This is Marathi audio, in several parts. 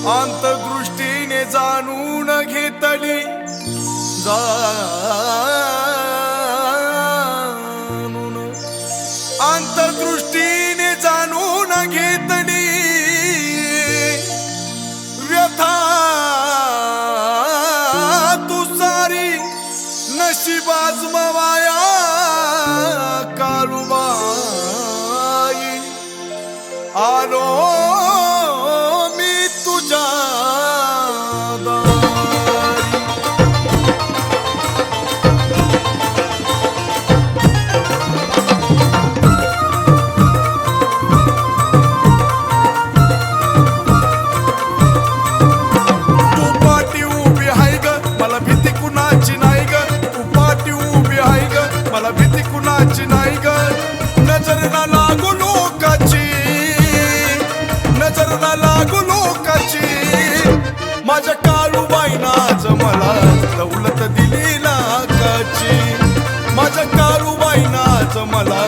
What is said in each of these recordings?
अंतदृष्टीने जाणून घेतली. जाणून. अंतदृष्टीने जाणून घेतली. व्यथा तू सारी नशिबाज मवाया कालुबाई. आलो. कुणाची नाही ग. नजर ना लागू लोकाची. नजर ना लागू लोकाची. माझ्या काळूबाईनाच मला दौलत दिली लाखाची. माझ्या काळूबाईनाच मला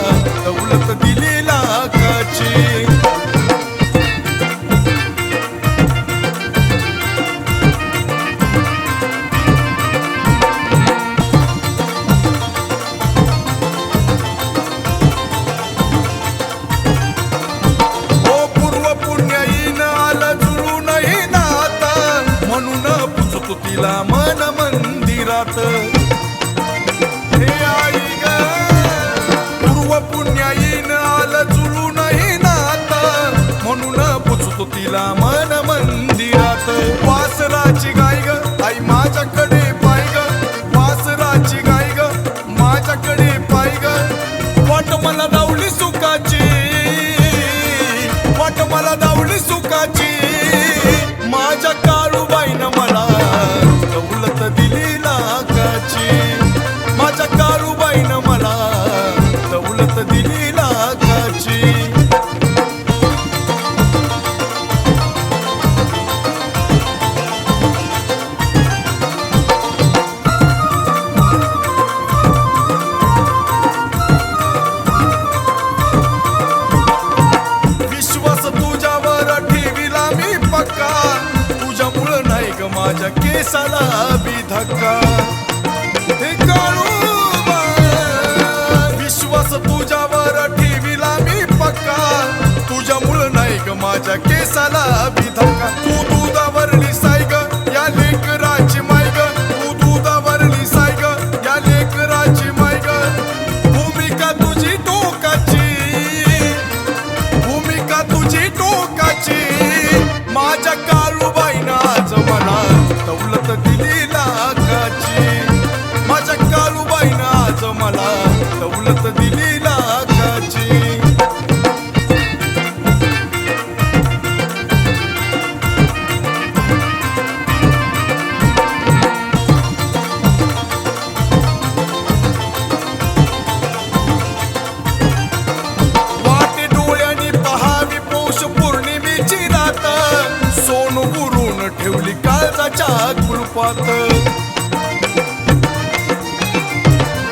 तिला मन मंदिरात. हे आई ग पूर्व पुण्याईन आलं जुळूनही नाता. म्हणून पुचतो तिला मन माझ्या केसाला धक्का। हे काळूबा, विश्वास तुझ्यावर ठेविला मी पक्का। तुझ्यामुळं नाही ग माझ्या केसाला बी धक्का। तू दुधावरली साय ग या लेकराची माय ग। तू दुधावरली साय ग या लेकराची माय ग। भूमिका तुझी टोकाची। भूमिका तुझी टोकाची। माझ्या काळूबाईनं काळजाच्या कृपात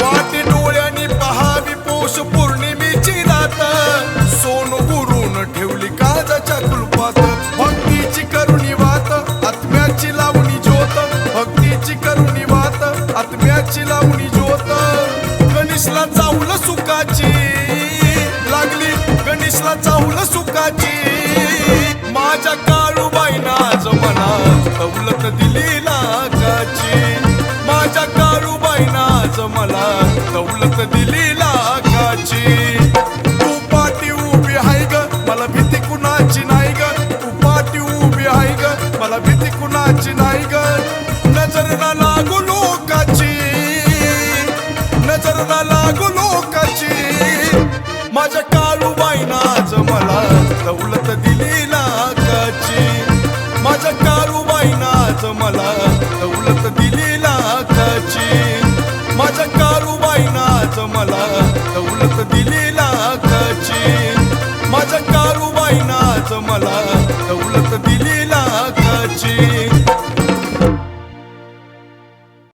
वाटी डोळ्यानी पहावी पौष पौर्णिमेची रात सोन गुरून ठेवली काळजाच्या कृपात भक्तीची करुणी वात आत्म्याची लावणी ज्योत. भक्तीची करुणी वात आत्म्याची लावणी ज्योत. गणेशला चावलं सुखाची. लागली गणेशला चावलं सुखाची. माझ्या काळू आज मला दौलत दिली लाखाची. माझ्या काळूबाईनं आज मला दौलत दिली लाखाची. तू पाठी उभी आहे ग मला भीती कुणाची नाही ग. तू पाठी उभी आहे ग मला भीती कुणाची नाही ग. नजर ना लागू लोकाची. नजर ना लागू लोकाची. माझ्या काळूबाईनं आज मला दौलत मला दौलत दिली लाखाची.